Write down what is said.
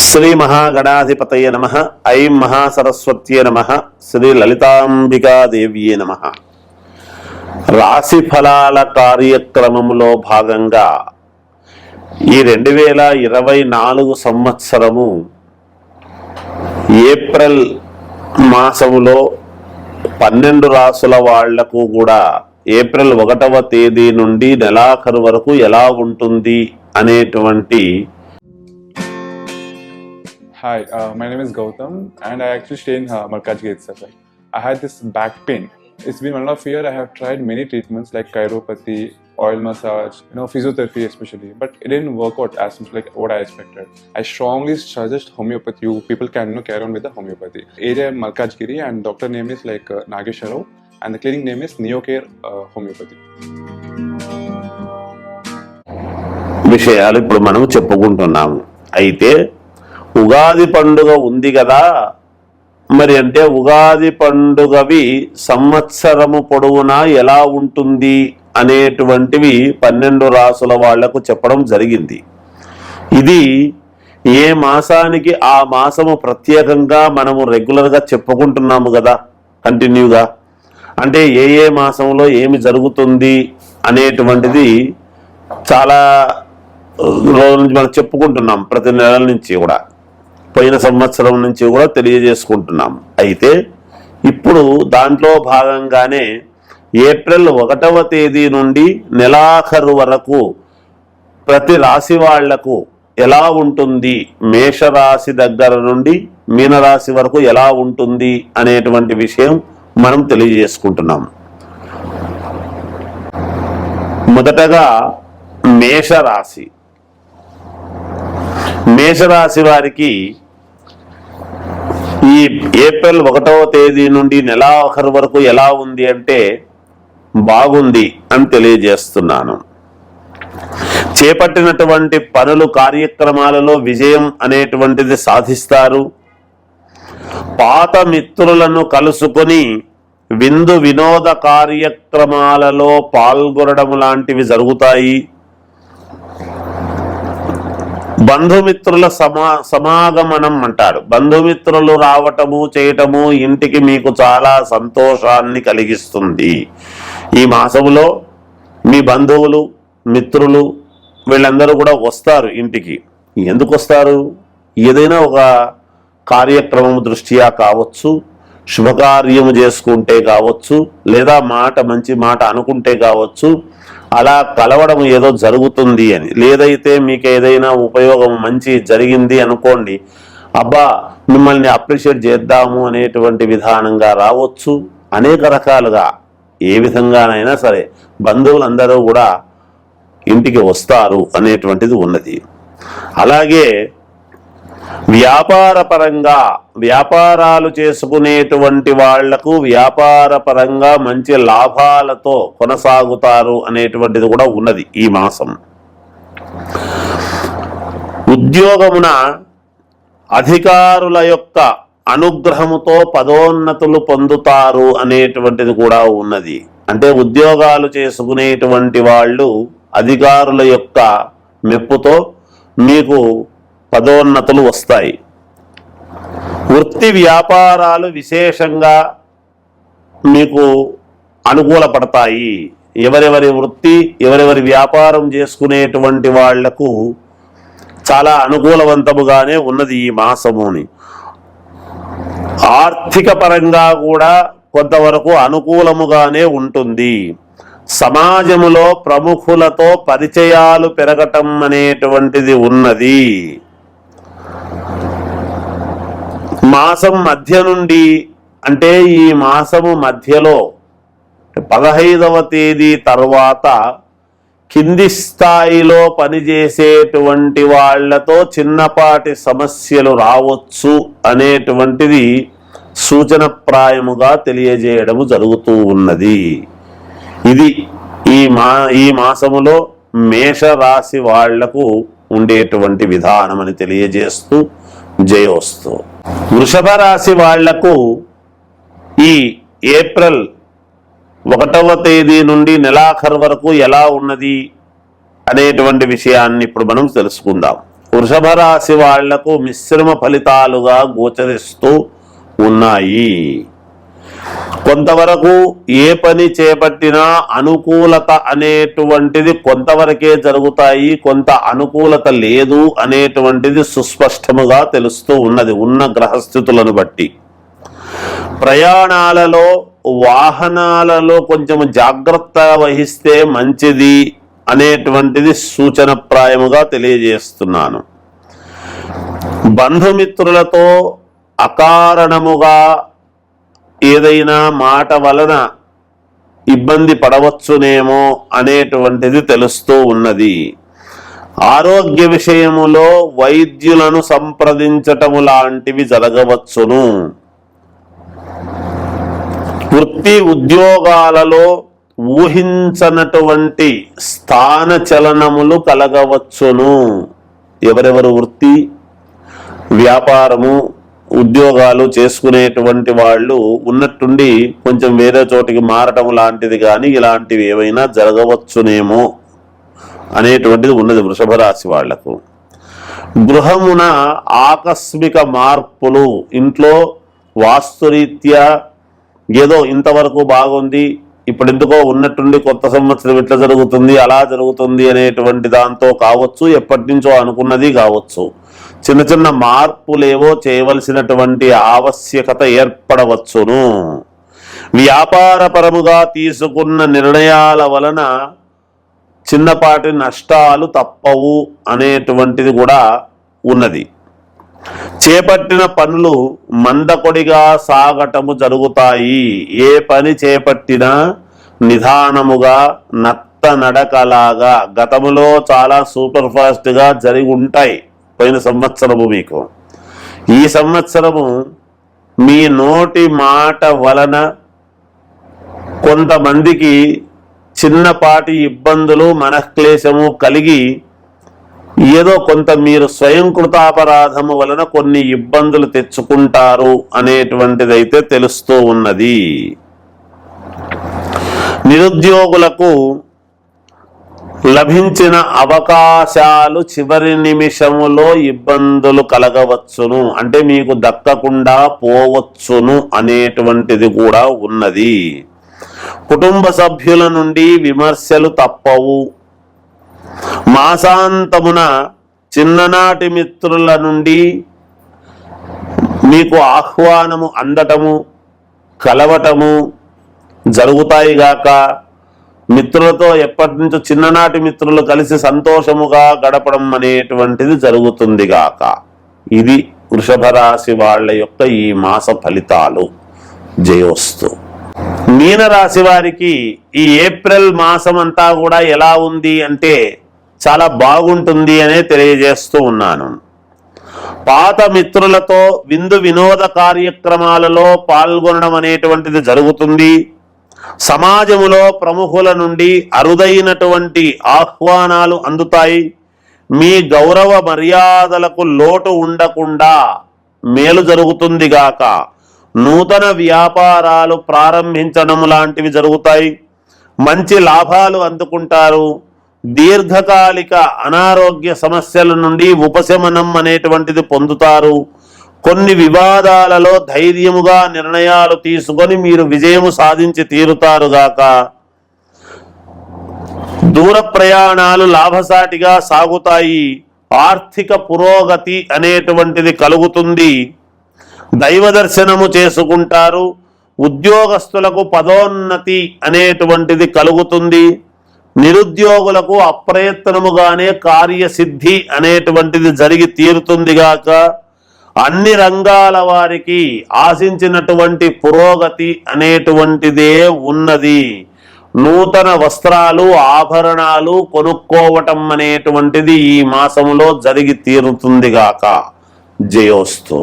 శ్రీ మహాగణాధిపతయ నమ. ఐం మహాసరస్వత్యే నమ. శ్రీ లలితాంబికాదేవ్యే నమ. రాశి ఫలాల కార్యక్రమంలో భాగంగా ఈ రెండు వేల ఇరవై నాలుగు సంవత్సరము ఏప్రిల్ మాసములో పన్నెండు రాసుల వాళ్ళకు కూడా ఏప్రిల్ ఒకటవ తేదీ నుండి నెలాఖరు వరకు ఎలా ఉంటుంది అనేటువంటి Hi, uh, my name is Gautam, and I actually stay in uh, Malkajgiri itself. Right? I had this back pain. It's been one and a half year. I have tried many treatments like chiropathy, oil massage, you know, physiotherapy especially, but it didn't work out as much like what I expected. I strongly suggest homeopathy. You people can you know, carry on with the homeopathy. Area Malkajgiri, and doctor name is like uh, Nagesharov, and the clinic name is Neocare uh, Homeopathy. విషయాలు ఇప్పుడు మనం చెప్పుకుంటున్నాము అయితే ఉగాది పండుగ ఉంది కదా. మరి అంటే ఉగాది పండుగవి సంవత్సరము పొడవునా ఎలా ఉంటుంది అనేటువంటివి పన్నెండు రాసుల వాళ్ళకు చెప్పడం జరిగింది. ఇది ఏ మాసానికి ఆ మాసము ప్రత్యేకంగా మనము రెగ్యులర్గా చెప్పుకుంటున్నాము కదా కంటిన్యూగా. అంటే ఏ ఏ మాసంలో ఏమి జరుగుతుంది అనేటువంటిది చాలా రోజుల నుంచి మనం చెప్పుకుంటున్నాం ప్రతి నెల నుంచి కూడా. పోయిన సంవత్సరం నుంచి కూడా తెలియజేసుకుంటున్నాం. అయితే ఇప్పుడు దాంట్లో భాగంగానే ఏప్రిల్ ఒకటవ తేదీ నుండి నెలాఖరు వరకు ప్రతి రాశి వాళ్ళకు ఎలా ఉంటుంది? మేషరాశి దగ్గర నుండి మీనరాశి వరకు ఎలా ఉంటుంది? అనేటువంటి విషయం మనం తెలియజేసుకుంటున్నాం. మొదటగా మేషరాశి. మేషరాశి వారికి ఈ ఏప్రిల్ ఒకటవ తేదీ నుండి నెలాఖరు వరకు ఎలా ఉంది అంటే బాగుంది అని తెలియజేస్తున్నాను. చేపట్టినటువంటి పనులు కార్యక్రమాలలో విజయం అనేటువంటిది సాధిస్తారు. పాత మిత్రులను కలుసుకొని విందు వినోద కార్యక్రమాలలో పాల్గొనడం లాంటివి జరుగుతాయి. బంధుమిత్రుల సమా సమాగమనం అంటారు. బంధుమిత్రులు రావటము చేయటము ఇంటికి మీకు చాలా సంతోషాన్ని కలిగిస్తుంది. ఈ మాసములో మీ బంధువులు మిత్రులు వీళ్ళందరూ కూడా వస్తారు ఇంటికి. ఎందుకు వస్తారు? ఏదైనా ఒక కార్యక్రమం దృష్ట్యా కావచ్చు శుభకార్యము చేసుకుంటే కావచ్చు లేదా మాట మంచి మాట అనుకుంటే కావచ్చు అలా కలవడం ఏదో జరుగుతుంది అని. లేదైతే మీకు ఏదైనా ఉపయోగం మంచి జరిగింది అనుకోండి అబ్బా మిమ్మల్ని అప్రిషియేట్ చేద్దాము అనేటువంటి విధానంగా రావచ్చు. అనేక రకాలుగా ఏ విధంగానైనా సరే బంధువులందరూ కూడా ఇంటికి వస్తారు అనేటువంటిది ఉన్నది. అలాగే వ్యాపార పరంగా వ్యాపారాలు చేసుకునేటువంటి వాళ్ళకు వ్యాపార పరంగా మంచి లాభాలతో కొనసాగుతారు అనేటువంటిది కూడా ఉన్నది ఈ మాసం. ఉద్యోగమున అధికారుల యొక్క అనుగ్రహముతో పదోన్నతులు పొందుతారు అనేటువంటిది కూడా ఉన్నది. అంటే ఉద్యోగాలు చేసుకునేటువంటి వాళ్ళు అధికారుల యొక్క మెప్పుతో మీకు పదోన్నతులు వస్తాయి. వృత్తి వ్యాపారాలు విశేషంగా మీకు అనుకూలపడతాయి. ఎవరెవరి వృత్తి ఎవరెవరి వ్యాపారం చేసుకునేటువంటి వాళ్ళకు చాలా అనుకూలవంతముగానే ఉన్నది ఈ మాసముని. ఆర్థిక పరంగా కూడా కొంతవరకు అనుకూలముగానే ఉంటుంది. సమాజములో ప్రముఖులతో పరిచయాలు పెరగటం అనేటువంటిది ఉన్నది. మాసం మధ్య నుండి అంటే ఈ మాసము మధ్యలో పదహైదవ తేదీ తర్వాత కింది స్థాయిలో పనిచేసేటువంటి వాళ్ళతో చిన్నపాటి సమస్యలు రావచ్చు అనేటువంటిది సూచనప్రాయముగా తెలియజేయడము జరుగుతూ ఉన్నది. ఇది ఈ మా ఈ మాసములో మేషరాశి వాళ్ళకు ఉండేటువంటి విధానం అని తెలియజేస్తూ జయోస్తూ. వృషభ రాశి వాళ్ళకు ఈ ఏప్రిల్ ఒకటవ తేదీ నుండి నెలాఖరు వరకు ఎలా ఉన్నది అనేటువంటి విషయాన్ని ఇప్పుడు మనం తెలుసుకుందాం. వృషభ రాశి వాళ్ళకు మిశ్రమ ఫలితాలుగా గోచరిస్తూ ఉన్నాయి. కొంతవరకు ఏ పని చేపట్టినా అనుకూలత అనేటువంటిది కొంతవరకే జరుగుతాయి కొంత అనుకూలత లేదు అనేటువంటిది సుస్పష్టముగా తెలుస్తూ ఉన్నది ఉన్న గ్రహస్థితులను బట్టి. ప్రయాణాలలో వాహనాలలో కొంచెం జాగ్రత్త వహిస్తే మంచిది అనేటువంటిది సూచనప్రాయముగా తెలియజేస్తున్నాను. బంధుమిత్రులతో అకారణముగా ఏదైనా మాట వలన ఇబ్బంది పడవచ్చునేమో అనేటువంటిది తెలుస్తూ ఉన్నది. ఆరోగ్య విషయములో వైద్యులను సంప్రదించటము లాంటివి జరగవచ్చును. వృత్తి ఉద్యోగాలలో ఊహించనటువంటి స్థాన చలనములు కలగవచ్చును. ఎవరెవరు వృత్తి? వ్యాపారము ఉద్యోగాలు చేసుకునేటువంటి వాళ్ళు ఉన్నట్టుండి కొంచెం వేరే చోటికి మారటం లాంటిది కానీ ఇలాంటివి ఏవైనా జరగవచ్చునేమో అనేటువంటిది ఉన్నది వృషభ రాశి వాళ్ళకు. గృహమున ఆకస్మిక మార్పులు ఇంట్లో వాస్తురీత్యా ఏదో ఇంతవరకు బాగుంది ఇప్పుడు ఎందుకో ఉన్నట్టుండి కొత్త సంవత్సరం ఇట్లా జరుగుతుంది అలా జరుగుతుంది అనేటువంటి దాంతో కావచ్చు ఎప్పటి నుంచో అనుకున్నది కావచ్చు. చిన్న చిన్న మార్పులేవో చేయవలసినటువంటి ఆవశ్యకత ఏర్పడవచ్చును. వ్యాపారపరముగా తీసుకున్న నిర్ణయాల వలన చిన్నపాటి నష్టాలు తప్పవు అనేటువంటిది కూడా ఉన్నది. చేపట్టిన పనులు మందకొడిగా సాగటము జరుగుతాయి. ఏ పని చేపట్టినా నిదానముగా నత్త నడకలాగా గతములో చాలా సూపర్ ఫాస్ట్గా జరిగి ఉంటాయి. పోయిన సంవత్సరము మీకు. ఈ సంవత్సరము మీ నోటి మాట వలన కొంతమందికి చిన్నపాటి ఇబ్బందులు మనఃక్లేశము కలిగి ఏదో కొంత మీరు స్వయంకృతాపరాధము వలన కొన్ని ఇబ్బందులు తెచ్చుకుంటారు అనేటువంటిదైతే తెలుస్తూ ఉన్నది. నిరుద్యోగులకు లభించిన అవకాశాలు చివరి నిమిషములో ఇబ్బందులు కలగవచ్చును. అంటే మీకు దక్కకుండా పోవచ్చును అనేటువంటిది కూడా ఉన్నది. కుటుంబ సభ్యుల నుండి విమర్శలు తప్పవు. మాసాంతమున చిన్ననాటి మిత్రుల నుండి మీకు ఆహ్వానము అందటము కలవటము జరుగుతాయి గాక మిత్రులతో ఎప్పటి నుంచో చిన్ననాటి మిత్రులు కలిసి సంతోషముగా గడపడం అనేటువంటిది జరుగుతుంది గాక. ఇది వృషభ రాశి వాళ్ళ యొక్క ఈ మాస ఫలితాలు. జయోస్తు. మీనరాశి వారికి ఈ ఏప్రిల్ మాసం అంతా కూడా ఎలా ఉంది అంటే చాలా బాగుంటుంది అనే తెలియజేస్తూ ఉన్నాను. పాత మిత్రులతో విందు వినోద కార్యక్రమాలలో పాల్గొనడం అనేటువంటిది జరుగుతుంది. సమాజములో ప్రముఖుల నుండి అరుదైనటువంటి ఆహ్వానాలు అందుతాయి. మీ గౌరవ మర్యాదలకు లోటు ఉండకుండా మేలు జరుగుతుందిగాక నూతన వ్యాపారాలు ప్రారంభించడం లాంటివి జరుగుతాయి. మంచి లాభాలు అందుకుంటారు. దీర్ఘకాలిక అనారోగ్య సమస్యల నుండి ఉపశమనం అనేటువంటిది పొందుతారు. కొన్ని వివాదాలలో ధైర్యముగా నిర్ణయాలు తీసుకొని మీరు విజయము సాధించి తీరుతారుగాక దూర ప్రయాణాలు లాభసాటిగా సాగుతాయి. ఆర్థిక పురోగతి అనేటువంటిది కలుగుతుంది. దైవ దర్శనము చేసుకుంటారు. ఉద్యోగస్తులకు పదోన్నతి అనేటువంటిది కలుగుతుంది. నిరుద్యోగులకు అప్రయత్నముగానే కార్యసిద్ధి అనేటువంటిది జరిగి తీరుతుంది గాక. అన్ని రంగాల వారికి ఆశించినటువంటి పురోగతి అనేటువంటిదే ఉన్నది. నూతన వస్త్రాలు ఆభరణాలు కొనుక్కోవటం అనేటువంటిది ఈ మాసంలో జరిగి తీరుతుందిగాక జయోస్తు.